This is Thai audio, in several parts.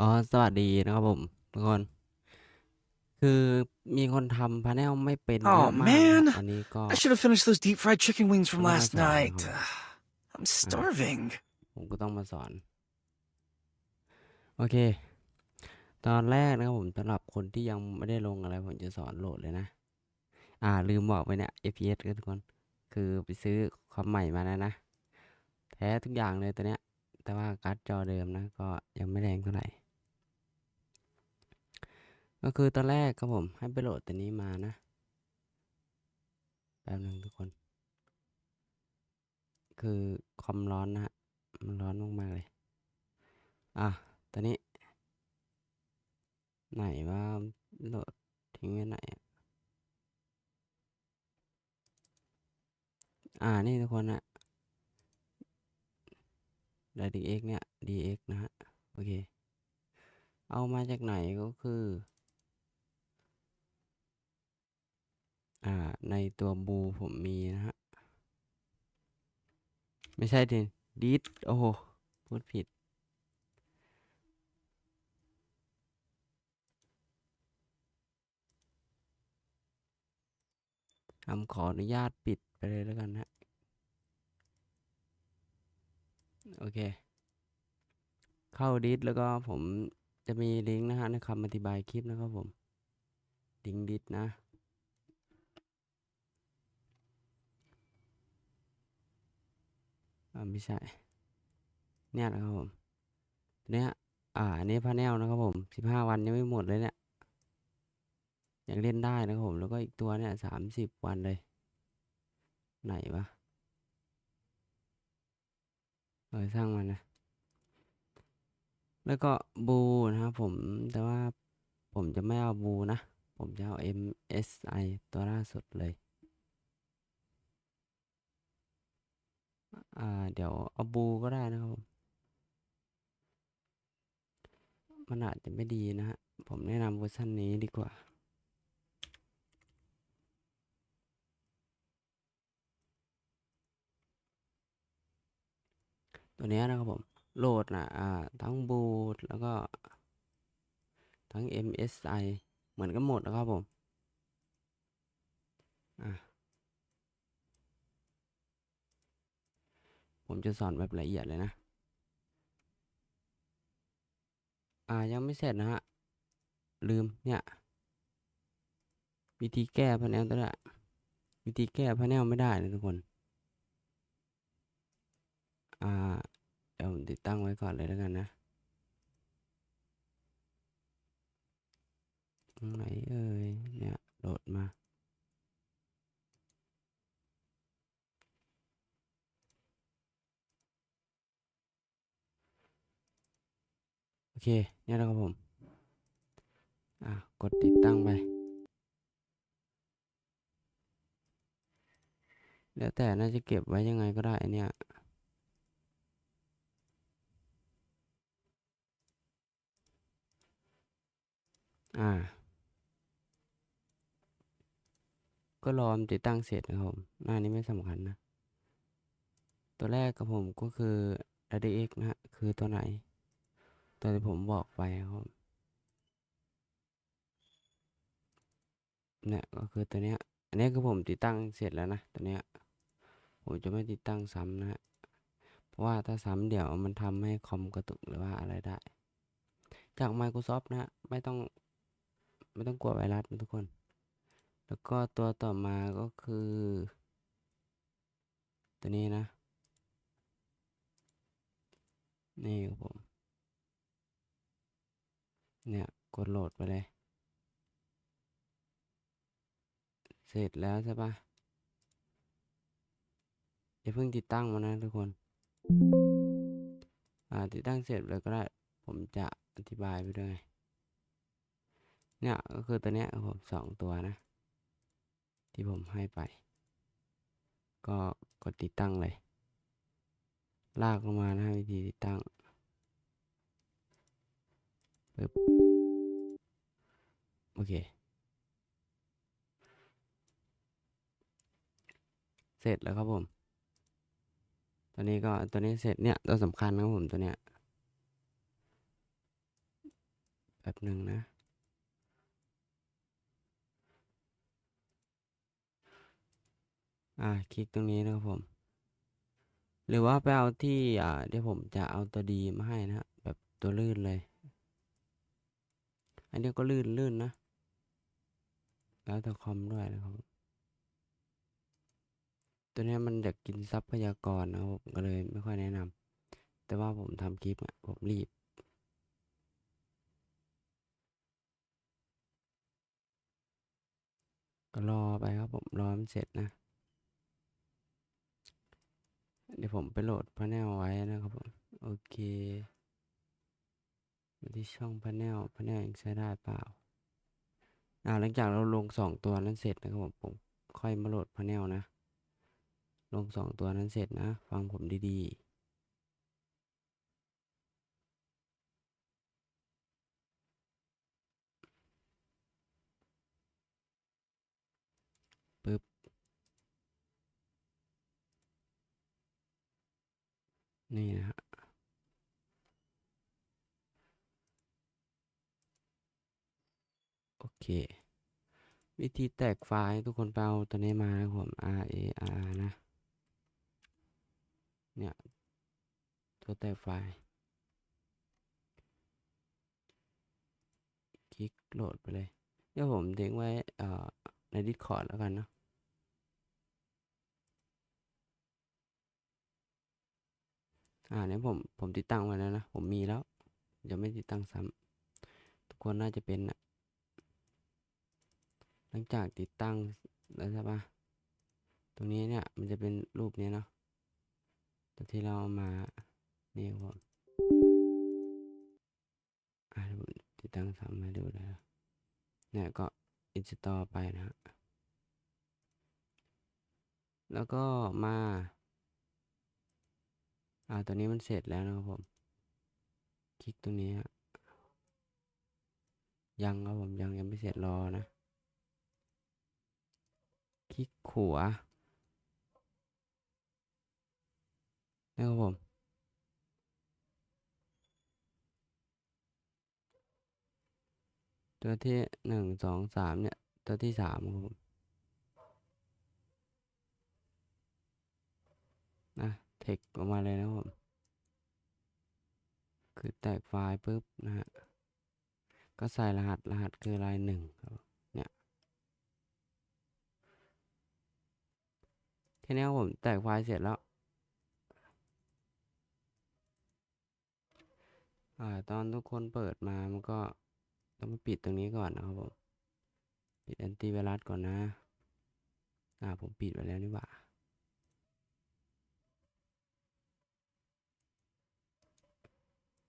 อ๋อสวัสดีนะครับผมทุกคน คือมีคนทำพาเนลไม่เป็นเย Oh อะมากนะครับ man, วันนี้ก็ I should have finished those deep fried chicken wings from Wala last sa akin, night. ho. I'm starving. ผมก็ต้องมาสอน โอเค ตอนแรกนะครับผมสำหรับคนที่ยังไม่ได้ลงอะไร ผมจะสอนโหลดเลยนะ อ่า ลืมบอกไปเนี่ย FPS กันทุกคน คือไปซื้อคอมใหม่มาแล้วนะ แท้ทุกอย่างเลยตัวเนี้ย แต่ว่าการ์ดจอเดิมนะ ก็ยังไม่แรงเท่าไหร่ ก็คือตอนแรกครับผมให้ไปโหลดตัวนี้มานะแป๊บนึงทุกคน คือคอมร้อนนะฮะมันร้อนมากๆเลย อะตอนนี้ ไหนว่าโหลดทิ้งไว้ไหนอะอ่านี่ทุกคนอะ DX เนี่ย DX นะฮะ โอเค เอามาจากไหนก็คือ อ่า ในตัวบูผมมีนะฮะ ไม่ใช่ดิดิสโอ้โห พูดผิดทำขออนุญาตปิดไปเลยแล้วกันนะโอเค เข้าดิสแล้วก็ผมจะมีลิงก์นะฮะในคำอธิบายคลิปนะครับผม ลิงก์ดิสนะ อ่า ไม่ใช่ เนี่ยนะครับผมเนี่ยอ่าอันนี้พาแนลนะครับผมสิบห้าวันยังไม่หมดเลยเนี่ยยังเล่นได้นะครับผมแล้วก็อีกตัวเนี่ยสามสิบวันเลย ไหนวะเออสร้างมันนะ แล้วก็บูนะครับผมแต่ว่าผมจะไม่เอาบูนะ ผมจะเอา MSI ตัวล่าสุดเลย อ่า เดี๋ยวเอาบูก็ได้นะครับผมมันอาจจะไม่ดีนะฮะ ผมแนะนำเวอร์ชันนี้ดีกว่า ตัวนี้นะครับผม โหลดนะอ่า ทั้งบูทแล้วก็ ทั้ง MSI เหมือนกันหมดนะครับผม อะ ผมจะสอนแบบละเอียดเลยนะ อ่ายังไม่เสร็จนะฮะ ลืมเนี่ย วิธีแก้พแนลตัวเนี้ยวิธีแก้พแนลไม่ได้นะทุกคน อ่าเดี๋ยวผมติดตั้งไว้ก่อนเลยแล้วกันนะตรงไหนเอ่ยเนี่ยโหลดมา เค เนี่ยนะครับผม อะ กดติดตั้งไป แล้วแต่น่าจะเก็บไว้ยังไงก็ได้เนี้ยอ่า ก็รอมติดตั้งเสร็จนะครับผม หน้านี้ไม่สำคัญนะ ตัวแรกกับผมก็คือ RDX นะฮะ คือตัวไหน ตัวที่ผมบอกไปครับเนี่ยก็คือตัวเนี้ย อันนี้คือผมติดตั้งเสร็จแล้วนะตัวเนี้ย ผมจะไม่ติดตั้งซ้ำนะฮะ เพราะว่าถ้าซ้ำเดี๋ยวมันทำให้คอมกระตุกหรือว่าอะไรได้ จาก Microsoft นะฮะ ไม่ต้อง ไม่ต้องกลัวไวรัสทุกคน แล้วก็ตัวต่อมาก็คือ ตัวนี้นะ นี่ครับผม เนี่ย กดโหลดไปเลย เสร็จแล้วใช่ปะอย่าเพิ่งติดตั้งมานะทุกคน อ่า ติดตั้งเสร็จเลยก็ได้ ผมจะอธิบายไปด้วย เนี่ย ก็คือตัวเนี้ยผมสองตัวนะ ที่ผมให้ไป ก็กดติดตั้งเลย ลากลงมานะวิธีติดตั้ง โอเค เสร็จแล้วครับผม ตัวนี้ก็ตัวนี้เสร็จเนี่ยตัวสำคัญนะครับผมตัวเนี้ยแป๊บหนึ่งนะอ่าคลิกตรงนี้นะครับผม หรือว่าไปเอาที่อ่าเดี๋ยวผมจะเอาตัวดีมาให้นะฮะแบบตัวลื่นเลย อันนี้ก็ลื่นลื่นนะ แล้วแต่คอมด้วยนะครับ ตัวนี้มันอยากกินทรัพยากรนะครับผมก็เลยไม่ค่อยแนะนำแต่ว่าผมทำคลิปอะผมรีบก็รอไปครับผมรอมันเสร็จนะ เดี๋ยวผมไปโหลดพาแนลไว้นะครับผม โอเค มาที่ช่องพาแนลพาแนลยังใช้ได้เปล่าอ่าหลังจากเราลงสองตัวนั้นเสร็จนะครับผมผมค่อยมาโหลดพาแนลนะ ลงสองตัวนั้นเสร็จนะ ฟังผมดีๆปึ๊บนี่นะฮะ โอเค วิธีแตกไฟล์ทุกคนไปเอาตัวนี้มาผม R A R นะ เนี่ย ตัวแตกไฟล์ คลิกโหลดไปเลย เดี๋ยวผมทิ้งไว้ใน Discord แล้วกันเนาะอ่าเนี่ยผมผมติดตั้งไว้แล้วนะ ผมมีแล้ว จะไม่ติดตั้งซ้ำทุกคนน่าจะเป็นนะ หลังจากติดตั้งแล้วใช่ปะตรงนี้เนี่ยมันจะเป็นรูปนี้เนาะแต่ที่เราเอามานี่ครับผมอ่าผมติดตั้งซ้ำให้ดูนะเนี่ยก็อินสตอลไปนะฮะแล้วก็มาอ่าตัวนี้มันเสร็จแล้วนะครับผม คลิกตรงนี้ยังครับผมยังยังไม่เสร็จรอนะ คลิกขวานะครับผมตัวที่หนึ่งสองสามเนี่ย ตัวที่สามครับผมนะเทคออกมาเลยนะครับผม คือแตกไฟล์ปุ๊บนะฮะ ก็ใส่รหัสรหัสคือลายหนึ่งครับเนี่ยแค่นี้ผมแตกไฟล์เสร็จแล้ว อ่า ตอนทุกคนเปิดมา มันก็ต้องไปปิดตรงนี้ก่อนนะครับผม ปิดแอนตี้ไวรัสก่อนนะ อ่า ผมปิดไว้แล้วนี่หว่า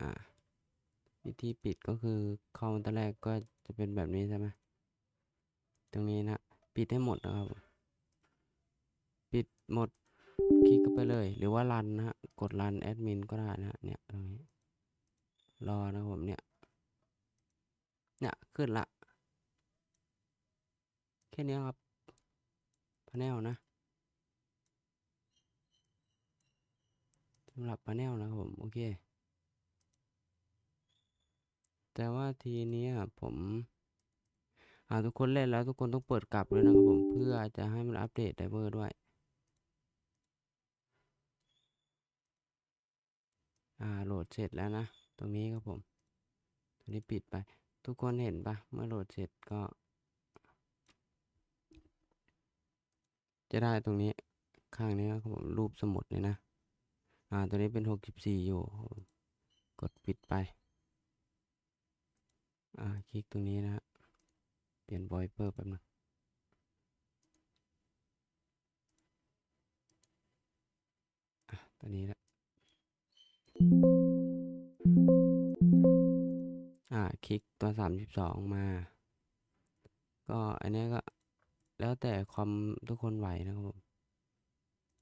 อ่า วิธีปิดก็คือเข้ามาตอนแรกก็จะเป็นแบบนี้ใช่ไหม ตรงนี้นะ ปิดให้หมดนะครับผม ปิดหมด คลิกเข้าไปเลย หรือว่ารันนะฮะ กดรันแอดมินก็ได้นะฮะ เนี่ยตรงนี้ รอนะผมเนี่ย เนี่ยขึ้นละ แค่นี้ครับพาแนลนะสำหรับพาแนลนะครับผม โอเค แต่ว่าทีเนี้ยผมหาทุกคนเล่นแล้วทุกคนต้องเปิดกลับเลยนะครับผมเพื่อจะให้มันอัปเดตไดเวอร์ด้วย อ่าโหลดเสร็จแล้วนะ ตรงนี้ครับผมตรงนี้ปิดไป ทุกคนเห็นปะเมื่อโหลดเสร็จก็ จะได้ตรงนี้ข้างนี้ครับผมรูปสมุดเนี่ยนะอ่าตัวนี้เป็นหกสิบสี่อยู่ กดปิดไปอ่าคลิกตรงนี้นะเปลี่ยนวอยเปอร์แป๊บนึงอะตัวนี้ละ คลิกตัวสามสิบสองมา ก็อันนี้ก็แล้วแต่คอมทุกคนไหวนะครับผม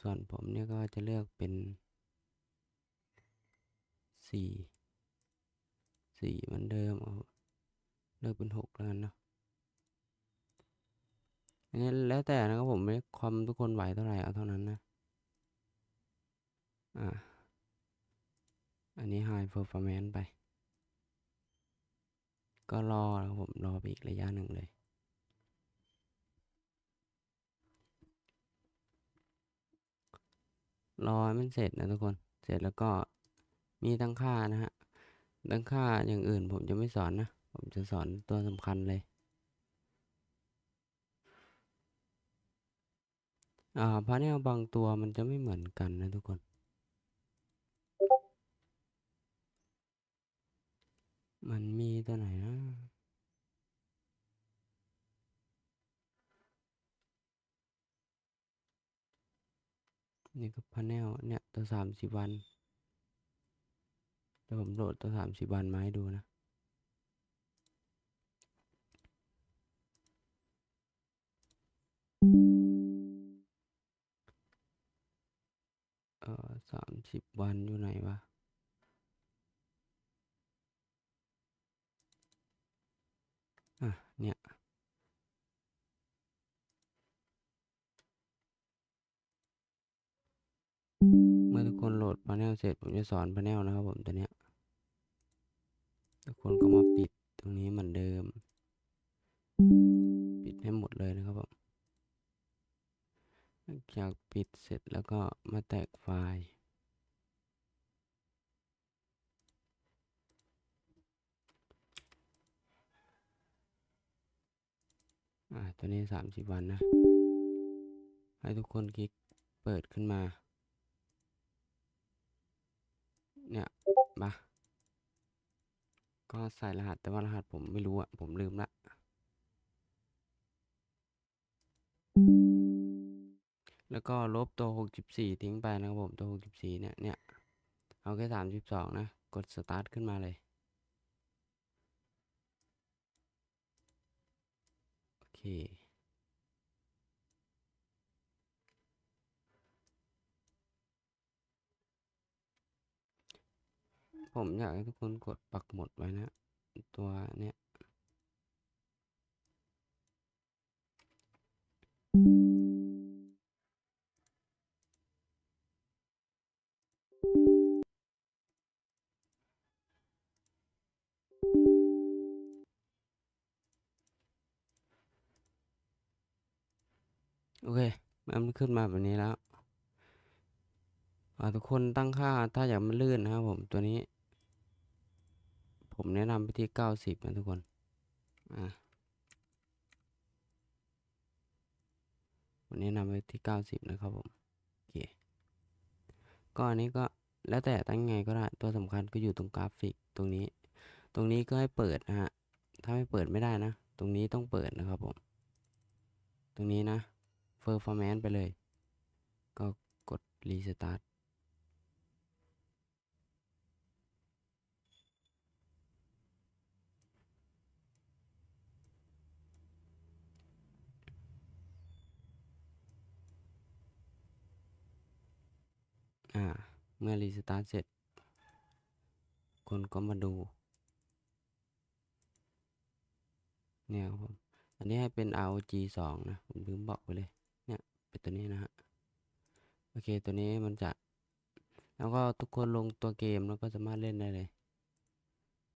ส่วนผมเนี่ยก็จะเลือกเป็นสี่สี่เหมือนเดิมเอาเลือกเป็นหกแล้วกันเนาะอันนี้แล้วแต่นะครับผมไม่คอมทุกคนไหวเท่าไหร่เอาเท่านั้นนะ อ่าอันนี้ High Performance ไป ก็รอนะครับผมรอไปอีกระยะหนึ่งเลยรอมันเสร็จนะทุกคน เสร็จแล้วก็มีตั้งค่านะฮะ ตั้งค่าอย่างอื่นผมจะไม่สอนนะ ผมจะสอนตัวสำคัญเลย อ่าพาเนลบางตัวมันจะไม่เหมือนกันนะทุกคน มันมีตัวไหนนะนี่ก็พาเนลเนี่ย ตัวสามสิบวันเดี๋ยวผมโหลดตัวสามสิบวันมาให้ดูนะเออสามสิบวันอยู่ไหนวะ อะ เนี่ยเมื่อทุกคนโหลดพาเนลเสร็จผมจะสอนพาเนลนะครับผมตัวเนี้ยทุกคนก็มาปิดตรงนี้เหมือนเดิม ปิดให้หมดเลยนะครับผมจากปิดเสร็จแล้วก็มาแตกไฟล์ อ่าตัวนี้สามสิบวันนะ ให้ทุกคนคลิกเปิดขึ้นมา เนี่ยมาก็ใส่รหัสแต่ว่ารหัสผมไม่รู้อะผมลืมละแล้วก็ลบตัว 64 ทิ้งไปนะครับผมตัว 64 เนี่ยเนี่ยเอาแค่32 นะ กดสตาร์ทขึ้นมาเลย โอ เคผมอยากให้ทุกคนกดปักหมุดไว้นะ ตัวเนี้ย โอเคมันขึ้นมาแบบนี้แล้วทุกคนตั้งค่าถ้าอยากมันลื่นนะครับผมตัวนี้ ผมแนะนำไปที่เก้าสิบนะทุกคน อ่าผมแนะนำไปที่เก้าสิบนะครับผมโอเคก็อันนี้ก็แล้วแต่ตั้งไงก็ได้ตัวสำคัญก็อยู่ตรงกราฟิกตรงนี้ ตรงนี้ก็ให้เปิดนะฮะถ้าไม่เปิดไม่ได้นะ ตรงนี้ต้องเปิดนะครับผม ตรงนี้นะ performance ไปเลย ก็กด restart อ่าเมื่อ restart เสร็จ คนก็มาดู เนี่ยครับผม อันนี้ให้เป็น ROG 2 นะ ผมลืมบอกไปเลย เป็นตัวนี้นะฮะโอเคตัวนี้มันจะ แล้วก็ทุกคนลงตัวเกมแล้วก็สามารถเล่นได้เลย